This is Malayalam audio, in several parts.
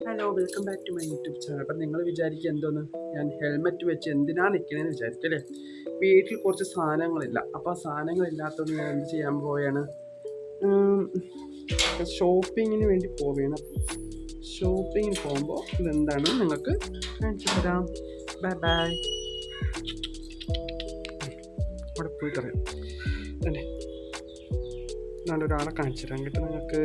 Hello welcome back to my YouTube channel അപ്പം നിങ്ങൾ വിചാരിക്കുക എന്തോന്ന്? ഞാൻ ഹെൽമെറ്റ് വെച്ച് എന്തിനാണ് നിൽക്കണേന്ന് വിചാരിക്കല്ലേ? വീട്ടിൽ കുറച്ച് സാധനങ്ങളില്ല. അപ്പോൾ ആ സാധനങ്ങളില്ലാത്തതുകൊണ്ട് ഞാൻ എന്ത് ചെയ്യാൻ പോവുകയാണ് ഷോപ്പിങ്ങിന് വേണ്ടി പോവുകയാണ് ഷോപ്പിങ്ങിന് പോകുമ്പോൾ ഇതെന്താണ്? നിങ്ങൾക്ക് കാണിച്ചു തരാം. ബൈ ബൈ അവിടെ പോയി തരാം അല്ലേ ഒരാളെ കാണിച്ചു തരാം. കേട്ടോ നിങ്ങൾക്ക്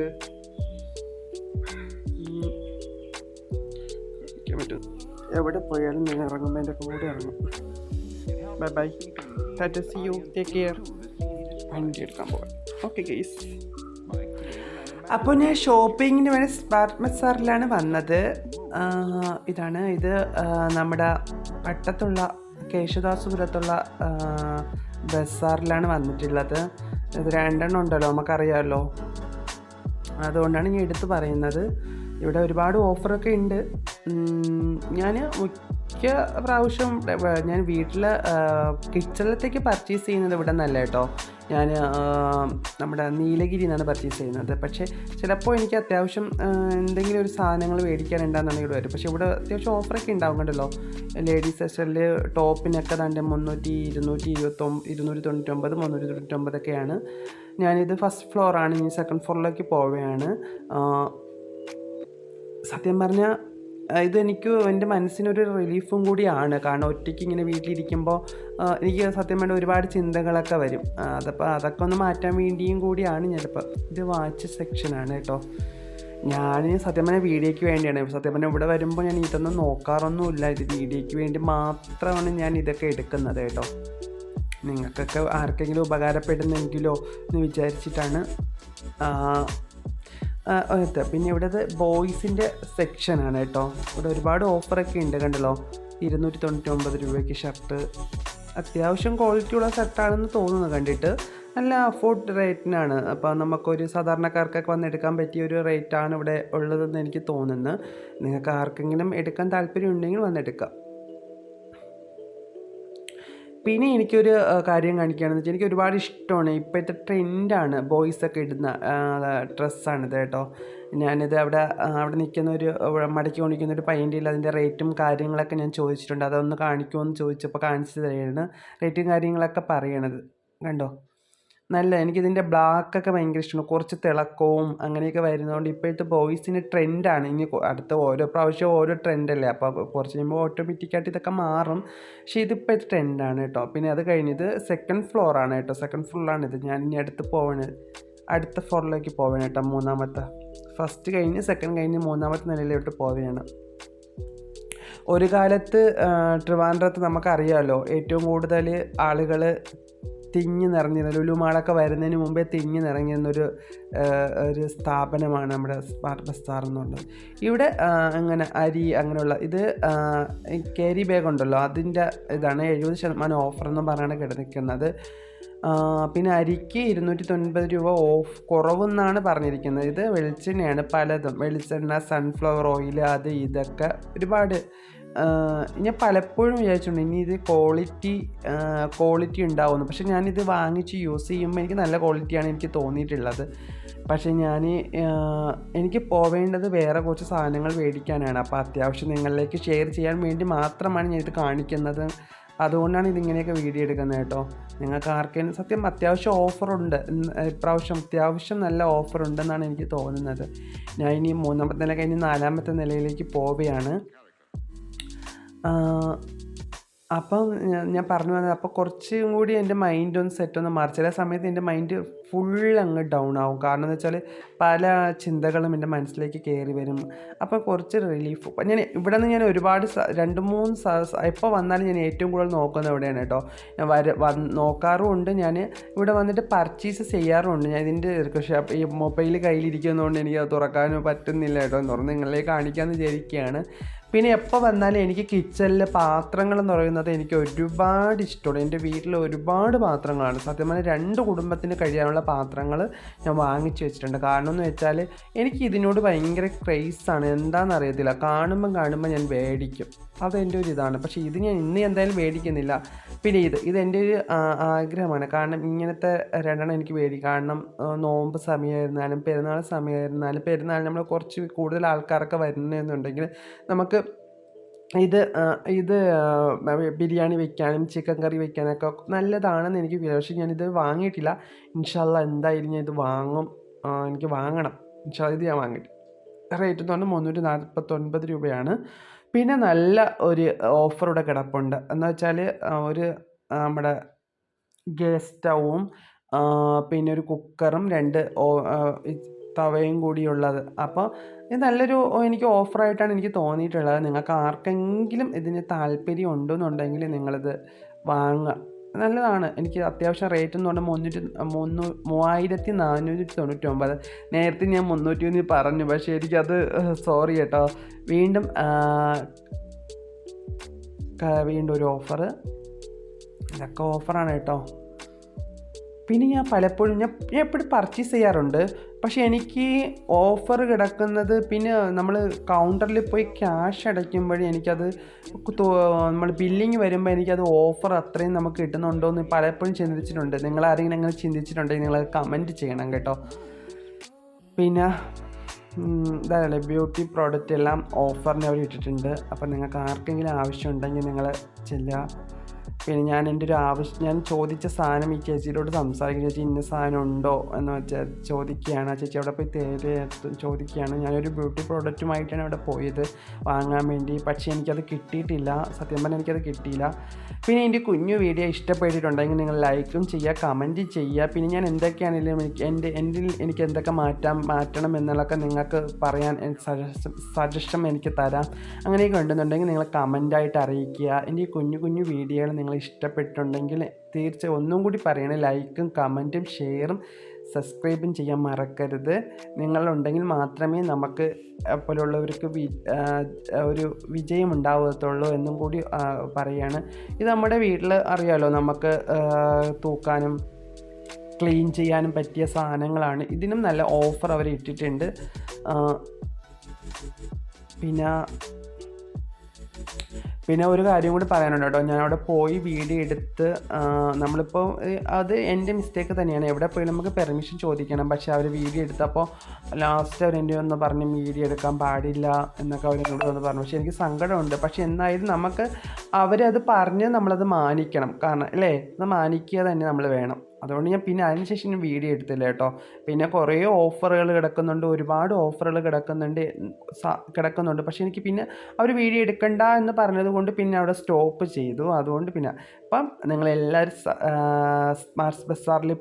എവിടെ പോയാലും ഞാൻ ഇറങ്ങുമ്പോൾ എന്റെ കൂടെ ഇറങ്ങും. Bye bye tata see you take care വണ്ടി എടുക്കാൻ പോകാം ഓക്കെ ഗെയ്സ് അപ്പോൾ ഞാൻ ഷോപ്പിങ്ങിന് വേണ്ടി സ്മാർട്ട് മസാറിലാണ് വന്നത്. ഇതാണ്. ഇത് നമ്മുടെ പട്ടത്തുള്ള കേശുദാസുപുരത്തുള്ള ബസാറിലാണ് വന്നിട്ടുള്ളത്. ഇത് രണ്ടെണ്ണം ഉണ്ടല്ലോ നമുക്കറിയാമല്ലോ അതുകൊണ്ടാണ് ഞാൻ എടുത്ത് പറയുന്നത്. ഇവിടെ ഒരുപാട് ഓഫറൊക്കെ ഉണ്ട്. ഞാൻ മിക്ക പ്രാവശ്യം ഞാൻ വീട്ടിൽ കിച്ചണിലത്തേക്ക് പർച്ചേസ് ചെയ്യുന്നത് ഇവിടെ നല്ല കേട്ടോ. ഞാൻ നമ്മുടെ നീലഗിരി നിന്നാണ് പർച്ചേസ് ചെയ്യുന്നത്. പക്ഷേ ചിലപ്പോൾ എനിക്ക് അത്യാവശ്യം എന്തെങ്കിലും ഒരു സാധനങ്ങൾ മേടിക്കാനുണ്ടാകുന്നുണ്ടെങ്കിൽ ഇവിടെ വരും പക്ഷേ ഇവിടെ അത്യാവശ്യം ഓഫറൊക്കെ ഉണ്ടാവും കണ്ടല്ലോ. ലേഡീസ് സെക്ഷനിൽ ടോപ്പിനൊക്കെ തന്റെ മുന്നൂറ്റി ഇരുന്നൂറ്റി ഇരുപത്തൊമ്പത് ഇരുന്നൂറ്റി തൊണ്ണൂറ്റൊമ്പത് മുന്നൂറ്റി തൊണ്ണൂറ്റൊമ്പതൊക്കെയാണ്. ഞാനിത് ഫസ്റ്റ് ഫ്ലോറാണ് ഇനി സെക്കൻഡ് ഫ്ലോറിലേക്ക് പോവുകയാണ്. സത്യം പറഞ്ഞാൽ ഇതെനിക്ക് എന്റെ മനസ്സിനൊരു റിലീഫും കൂടിയാണ്. കാരണം ഒറ്റയ്ക്ക് ഇങ്ങനെ വീട്ടിലിരിക്കുമ്പോൾ എനിക്ക് സത്യം പറഞ്ഞാൽ ഒരുപാട് ചിന്തകളൊക്കെ വരും. അതപ്പോൾ അതൊക്കെ ഒന്ന് മാറ്റാൻ വേണ്ടിയും കൂടിയാണ് ഞാനിപ്പോൾ ഇത് വാച്ച് സെക്ഷനാണ് കേട്ടോ. ഞാൻ സത്യം പറഞ്ഞാൽ വീഡിയോയ്ക്ക് വേണ്ടിയാണ്. സത്യം പറഞ്ഞാൽ ഇവിടെ വരുമ്പോൾ ഞാൻ ഇതൊന്നും നോക്കാറൊന്നുമില്ല. ഇത് വീഡിയോയ്ക്ക് വേണ്ടി മാത്രമാണ് ഞാൻ ഇതൊക്കെ എടുക്കുന്നത് കേട്ടോ. നിങ്ങൾക്കൊക്കെ ആർക്കെങ്കിലും ഉപകാരപ്പെടുന്നെങ്കിലോ എന്ന് വിചാരിച്ചിട്ടാണ് ഇത് പിന്നെ ഇവിടുത്തെ ബോയ്സിന്റെ സെക്ഷനാണ് കേട്ടോ. ഇവിടെ ഒരുപാട് ഓഫറൊക്കെ ഉണ്ട് കണ്ടല്ലോ. ഇരുന്നൂറ്റി തൊണ്ണൂറ്റി ഒമ്പത് രൂപയ്ക്ക് ഷർട്ട്. അത്യാവശ്യം ക്വാളിറ്റിയുള്ള ഷർട്ടാണെന്ന് തോന്നുന്നു കണ്ടിട്ട്. നല്ല അഫോർഡ് റേറ്റിനാണ് അപ്പോൾ നമുക്കൊരു സാധാരണക്കാർക്കൊക്കെ വന്ന് എടുക്കാൻ പറ്റിയ ഒരു റേറ്റാണ് ഇവിടെ ഉള്ളതെന്ന് എനിക്ക് തോന്നുന്നു. നിങ്ങൾക്ക് ആർക്കെങ്കിലും എടുക്കാൻ താല്പര്യം ഉണ്ടെങ്കിൽ വന്നെടുക്കാം പിന്നെ എനിക്കൊരു കാര്യം കാണിക്കുകയാണെന്ന് വെച്ചാൽ എനിക്ക് ഒരുപാട് ഇഷ്ടമാണ്. ഇപ്പോഴത്തെ ട്രെൻഡാണ്. ബോയ്സൊക്കെ ഇടുന്ന ഡ്രസ്സാണിത് കേട്ടോ. ഞാനിത് അവിടെ അവിടെ നിൽക്കുന്ന ഒരു മടക്കി കൊണ്ടിരിക്കുന്ന ഒരു പൈന്റിൽ അതിന്റെ റേറ്റും കാര്യങ്ങളൊക്കെ ഞാൻ ചോദിച്ചിട്ടുണ്ട്. അതൊന്ന് കാണിക്കുമോ എന്ന് ചോദിച്ചപ്പോൾ കാണിച്ചു തരികയാണ് റേറ്റും കാര്യങ്ങളൊക്കെ പറയണത്. കണ്ടോ? നല്ല എനിക്കിതിന്റെ ബ്ലാക്കൊക്കെ ഭയങ്കര ഇഷ്ടമാണ് കുറച്ച് തിളക്കവും അങ്ങനെയൊക്കെ വരുന്നതുകൊണ്ട് ഇപ്പോഴത്തെ ബോയ്സിന് ട്രെൻഡാണ്. ഇനി അടുത്ത ഓരോ പ്രാവശ്യം ഓരോ ട്രെൻഡല്ലേ? അപ്പോൾ കുറച്ച് കഴിയുമ്പോൾ ഓട്ടോമാറ്റിക്കായിട്ട് ഇതൊക്കെ മാറും. പക്ഷേ ഇതിപ്പോഴത്തെ ട്രെൻഡാണ് കേട്ടോ. പിന്നെ അത് കഴിഞ്ഞത് സെക്കൻഡ് ഫ്ലോറാണ് കേട്ടോ. സെക്കൻഡ് ഫ്ലോറാണ് ഇത്. ഞാൻ ഇനി അടുത്ത് പോവാണ്. അടുത്ത ഫ്ലോറിലേക്ക് പോവാണ് കേട്ടോ. മൂന്നാമത്തെ. ഫസ്റ്റ് കഴിഞ്ഞ് സെക്കൻഡ് കഴിഞ്ഞ് മൂന്നാമത്തെ നിലയിലോട്ട് പോവുകയാണ്. ഒരു കാലത്ത് ട്രിവാൻഡ്രത്ത് നമുക്കറിയാമല്ലോ ഏറ്റവും കൂടുതൽ ആളുകൾ തിങ്ങി നിറഞ്ഞിരുന്ന. ലുലുമാളൊക്കെ വരുന്നതിന് മുമ്പേ തിങ്ങി നിറഞ്ഞിരുന്നൊരു ഒരു സ്ഥാപനമാണ് നമ്മുടെ സ്മാർട്ട് ബസ്താർ എന്നുള്ളത് ഇവിടെ അങ്ങനെ അരി അങ്ങനെയുള്ള ഇത് കേരി ബാഗ് ഉണ്ടല്ലോ അതിന്റെ ഇതാണ് എഴുപത് ശതമാനം ഓഫർ എന്ന് പറഞ്ഞാണ് കിടന്നിരിക്കുന്നത്. പിന്നെ അരിക്ക് ഇരുന്നൂറ്റി തൊൻപത് രൂപ ഓഫ് കുറവെന്നാണ് പറഞ്ഞിരിക്കുന്നത്. ഇത് വെളിച്ചെണ്ണയാണ് പലതും. വെളിച്ചെണ്ണ സൺഫ്ലവർ ഓയിൽ അത് ഇതൊക്കെ ഒരുപാട് ഞാൻ പലപ്പോഴും വിചാരിച്ചിട്ടുണ്ട് ഇനി ഇത് ക്വാളിറ്റി ക്വാളിറ്റി ഉണ്ടാവുമെന്ന്. പക്ഷേ ഞാനിത് വാങ്ങിച്ച് യൂസ് ചെയ്യുമ്പോൾ എനിക്ക് നല്ല ക്വാളിറ്റിയാണ് എനിക്ക് തോന്നിയിട്ടുള്ളത്. പക്ഷേ ഞാൻ എനിക്ക് പോവേണ്ടത് വേറെ കുറച്ച് സാധനങ്ങൾ മേടിക്കാനാണ്. അപ്പോൾ അത്യാവശ്യം നിങ്ങളിലേക്ക് ഷെയർ ചെയ്യാൻ വേണ്ടി മാത്രമാണ് ഞാനിത് കാണിക്കുന്നത്. അതുകൊണ്ടാണ് ഇതിങ്ങനെയൊക്കെ വീഡിയോ എടുക്കുന്നത് കേട്ടോ. നിങ്ങൾക്ക് ആർക്കെങ്കിലും സത്യം അത്യാവശ്യം ഓഫറുണ്ട് ഇപ്രാവശ്യം അത്യാവശ്യം നല്ല ഓഫറുണ്ടെന്നാണ് എനിക്ക് തോന്നുന്നത്. ഞാൻ ഇനി മൂന്നാമത്തെ നില കഴിഞ്ഞ് നാലാമത്തെ നിലയിലേക്ക് പോവുകയാണ്. അപ്പം ഞാൻ- പറഞ്ഞു വന്നത് അപ്പോൾ കുറച്ചും കൂടി എന്റെ മൈൻഡ് ഒന്ന് സെറ്റ് ഒന്ന് മാറി. ചില സമയത്ത് എന്റെ മൈൻഡ് ഫുൾ അങ്ങ് ഡൗൺ ആവും. കാരണം എന്ന് വെച്ചാൽ പല ചിന്തകളും എന്റെ മനസ്സിലേക്ക് കയറി വരും. അപ്പോൾ കുറച്ച് റിലീഫ് ഞാൻ ഇവിടെ നിന്ന് ഞാൻ ഒരുപാട് രണ്ട് മൂന്ന് എപ്പോൾ വന്നാലും ഞാൻ ഏറ്റവും കൂടുതൽ നോക്കുന്നത് എവിടെയാണ് കേട്ടോ. വര നോക്കാറുമുണ്ട് ഞാൻ. ഇവിടെ വന്നിട്ട് പർച്ചേസ് ചെയ്യാറുമുണ്ട്. ഞാൻ ഇതിന്റെ പക്ഷേ ഈ മൊബൈൽ കയ്യിലിരിക്കുന്നതുകൊണ്ട് എനിക്ക് അത് തുറക്കാനോ പറ്റുന്നില്ല കേട്ടോ. തുറന്ന് നിങ്ങളെ കാണിക്കാമെന്ന് വിചാരിക്കുകയാണ്. പിന്നെ എപ്പോൾ വന്നാലും എനിക്ക് കിച്ചണിലെ പാത്രങ്ങൾ എന്ന് പറയുന്നത് എനിക്ക് ഒരുപാട് ഇഷ്ടമാണ്. എന്റെ വീട്ടിൽ ഒരുപാട് പാത്രങ്ങളാണ്. സത്യം പറഞ്ഞാൽ രണ്ട് കുടുംബത്തിന് കഴിയാനുള്ള പാത്രങ്ങൾ ഞാൻ വാങ്ങിച്ചു വെച്ചിട്ടുണ്ട്. കാരണം എന്ന് വെച്ചാൽ എനിക്ക് ഇതിനോട് ഭയങ്കര ക്രേസാണ് എന്താണെന്ന് അറിയത്തില്ല. കാണുമ്പം കാണുമ്പോൾ ഞാൻ മേടിക്കും. അതെന്റെ ഒരു ഇതാണ്. പക്ഷേ ഇത് ഞാൻ ഇന്ന് എന്തായാലും മേടിക്കുന്നില്ല. പിന്നെ ഇത് ഇതെന്റെ ഒരു ആഗ്രഹമാണ്. കാരണം ഇങ്ങനത്തെ രണ്ടെണ്ണം എനിക്ക് മേടിക്കും കാരണം നോമ്പ് സമയമായിരുന്നാലും പെരുന്നാൾ സമയമായിരുന്നാലും പെരുന്നാൾ നമ്മൾ കുറച്ച് കൂടുതൽ ആൾക്കാരൊക്കെ വരുന്നതെന്നുണ്ടെങ്കിൽ നമുക്ക് ഇത് ഇത് ബിരിയാണി വെക്കാനും ചിക്കൻ കറി വെക്കാനൊക്കെ നല്ലതാണെന്ന് എനിക്ക് ഫീൽ പക്ഷേ ഞാനിത് വാങ്ങിയിട്ടില്ല. ഇൻഷാല്ല എന്തായാലും ഞാൻ ഇത് വാങ്ങും. എനിക്ക് വാങ്ങണം. ഇൻഷാ ഇത് ഞാൻ വാങ്ങിയിട്ട് റേറ്റ് എന്ന് പറഞ്ഞാൽ മുന്നൂറ്റി നാൽപ്പത്തൊൻപത് രൂപയാണ്. പിന്നെ നല്ല ഒരു ഓഫറുടെ കിടപ്പുണ്ട്. എന്ന് വെച്ചാൽ ഒരു നമ്മുടെ ഗ്യാസ് സ്റ്റൗവും പിന്നെ ഒരു കുക്കറും രണ്ട് തവയും കൂടിയുള്ളത്. അപ്പോൾ ഇത് നല്ലൊരു എനിക്ക് ഓഫറായിട്ടാണ് എനിക്ക് തോന്നിയിട്ടുള്ളത്. നിങ്ങൾക്ക് ആർക്കെങ്കിലും ഇതിന് താല്പര്യം ഉണ്ടെന്നുണ്ടെങ്കിൽ നിങ്ങളിത് വാങ്ങുക. നല്ലതാണ്. എനിക്ക് അത്യാവശ്യം റേറ്റ് എന്ന് പറഞ്ഞാൽ മുന്നൂറ്റി മുന്നൂ മൂവായിരത്തി നാനൂറ്റി തൊണ്ണൂറ്റി ഒമ്പത് നേരത്തെ ഞാൻ മുന്നൂറ്റി ഒന്ന് പറഞ്ഞു. പക്ഷേ എനിക്കത് സോറി കേട്ടോ. വീണ്ടും വീണ്ടും ഒരു ഓഫർ ഇതൊക്കെ ഓഫറാണ് കേട്ടോ. പിന്നെ ഞാൻ പലപ്പോഴും ഞാൻ ഞാൻ എപ്പോഴും പർച്ചേസ് ചെയ്യാറുണ്ട്. പക്ഷേ എനിക്ക് ഓഫർ കിടക്കുന്നത് പിന്നെ നമ്മൾ കൗണ്ടറിൽ പോയി ക്യാഷ് അടയ്ക്കുമ്പോഴേ എനിക്കത് നമ്മൾ ബില്ലിങ് വരുമ്പോൾ എനിക്കത് ഓഫർ അത്രയും നമുക്ക് കിട്ടുന്നുണ്ടോ എന്ന് പലപ്പോഴും ചിന്തിച്ചിട്ടുണ്ട്. നിങ്ങൾ ആരെങ്കിലും അങ്ങനെ ചിന്തിച്ചിട്ടുണ്ടെങ്കിൽ നിങ്ങൾ കമന്റ് ചെയ്യണം കേട്ടോ. പിന്നെ ഇതല്ലേ ബ്യൂട്ടി പ്രോഡക്റ്റ് എല്ലാം ഓഫറിന് അവർ ഇട്ടിട്ടുണ്ട്. അപ്പോൾ നിങ്ങൾക്ക് ആർക്കെങ്കിലും ആവശ്യമുണ്ടെങ്കിൽ നിങ്ങൾ ചെല്ലുക. പിന്നെ ഞാൻ എന്റെ ഒരു ആവശ്യം ഞാൻ ചോദിച്ച സാധനം ഈ ചേച്ചിയിലോട് സംസാരിക്കും ചേച്ചി ഇന്ന സാധനം ഉണ്ടോ എന്ന് വെച്ചാൽ ചോദിക്കുകയാണ്. ആ ചേച്ചി അവിടെ പോയി തേര് ചോദിക്കുകയാണ്. ഞാനൊരു ബ്യൂട്ടി പ്രോഡക്റ്റുമായിട്ടാണ് അവിടെ പോയത് വാങ്ങാൻ വേണ്ടി. പക്ഷേ എനിക്കത് കിട്ടിയിട്ടില്ല. സത്യം പറഞ്ഞാൽ എനിക്കത് കിട്ടിയില്ല. പിന്നെ എന്റെ കുഞ്ഞു വീഡിയോ ഇഷ്ടപ്പെട്ടിട്ടുണ്ടെങ്കിൽ നിങ്ങൾ ലൈക്കും ചെയ്യുക കമന്റ് ചെയ്യുക. പിന്നെ ഞാൻ എന്തൊക്കെയാണെങ്കിലും എനിക്ക് എന്റെ എന്റെ എനിക്ക് എന്തൊക്കെ മാറ്റാം മാറ്റണം എന്നുള്ളതൊക്കെ നിങ്ങൾക്ക് പറയാൻ സജഷൻ എനിക്ക് തരാം. അങ്ങനെയൊക്കെ ഉണ്ടെന്നുണ്ടെങ്കിൽ നിങ്ങൾ കമന്റായിട്ട് അറിയിക്കുക. എന്റെ കുഞ്ഞു കുഞ്ഞു വീഡിയോകൾ നിങ്ങൾ ഇഷ്ടപ്പെട്ടിട്ടുണ്ടെങ്കിൽ തീർച്ചയായും ഒന്നും കൂടി പറയണേ. ലൈക്കും കമന്റും ഷെയറും സബ്സ്ക്രൈബും ചെയ്യാൻ മറക്കരുത്. നിങ്ങളുണ്ടെങ്കിൽ മാത്രമേ നമുക്ക് പോലുള്ളവർക്ക് വി ഒരു വിജയം ഉണ്ടാവത്തുള്ളൂ എന്നും കൂടി പറയുകയാണ് ഇത് നമ്മുടെ വീട്ടിൽ അറിയാലോ നമുക്ക് തൂക്കാനും ക്ലീൻ ചെയ്യാനും പറ്റിയ സാധനങ്ങളാണ്. ഇതിനും നല്ല ഓഫർ അവർ ഇട്ടിട്ടുണ്ട് പിന്നെ പിന്നെ ഒരു കാര്യം കൂടി പറയാനുണ്ട് കേട്ടോ. ഞാൻ അവിടെ പോയി വീഡിയോ എടുത്ത് നമ്മളിപ്പോൾ അത് എന്റെ മിസ്റ്റേക്ക് തന്നെയാണ്. എവിടെ പോയി നമുക്ക് പെർമിഷൻ ചോദിക്കണം. പക്ഷേ അവർ വീഡിയോ എടുത്തപ്പോൾ ലാസ്റ്റ് അവർ എന്റെ ഒന്ന് പറഞ്ഞ് വീഡിയോ എടുക്കാൻ പാടില്ല എന്നൊക്കെ അവർ എന്നോട് വന്ന് പറഞ്ഞു. പക്ഷേ എനിക്ക് സങ്കടമുണ്ട്. പക്ഷേ എന്തായാലും നമുക്ക് അവരത് പറഞ്ഞ് നമ്മളത് മാനിക്കണം. കാരണം അല്ലേ? അത് മാനിക്കുക തന്നെ നമ്മൾ വേണം. അതുകൊണ്ട് ഞാൻ പിന്നെ അതിനുശേഷം ഞാൻ വീഡിയോ എടുത്തില്ല കേട്ടോ. പിന്നെ കുറേ ഓഫറുകൾ കിടക്കുന്നുണ്ട് ഒരുപാട് ഓഫറുകൾ കിടക്കുന്നുണ്ട് കിടക്കുന്നുണ്ട്. പക്ഷേ എനിക്ക് പിന്നെ അവർ വീഡിയോ എടുക്കണ്ട എന്ന് പറഞ്ഞത് കൊണ്ട് പിന്നെ അവിടെ സ്റ്റോപ്പ് ചെയ്തു. അതുകൊണ്ട് പിന്നെ അപ്പം നിങ്ങളെല്ലാവരും സ്മാർട്ട് ബസാറിൽ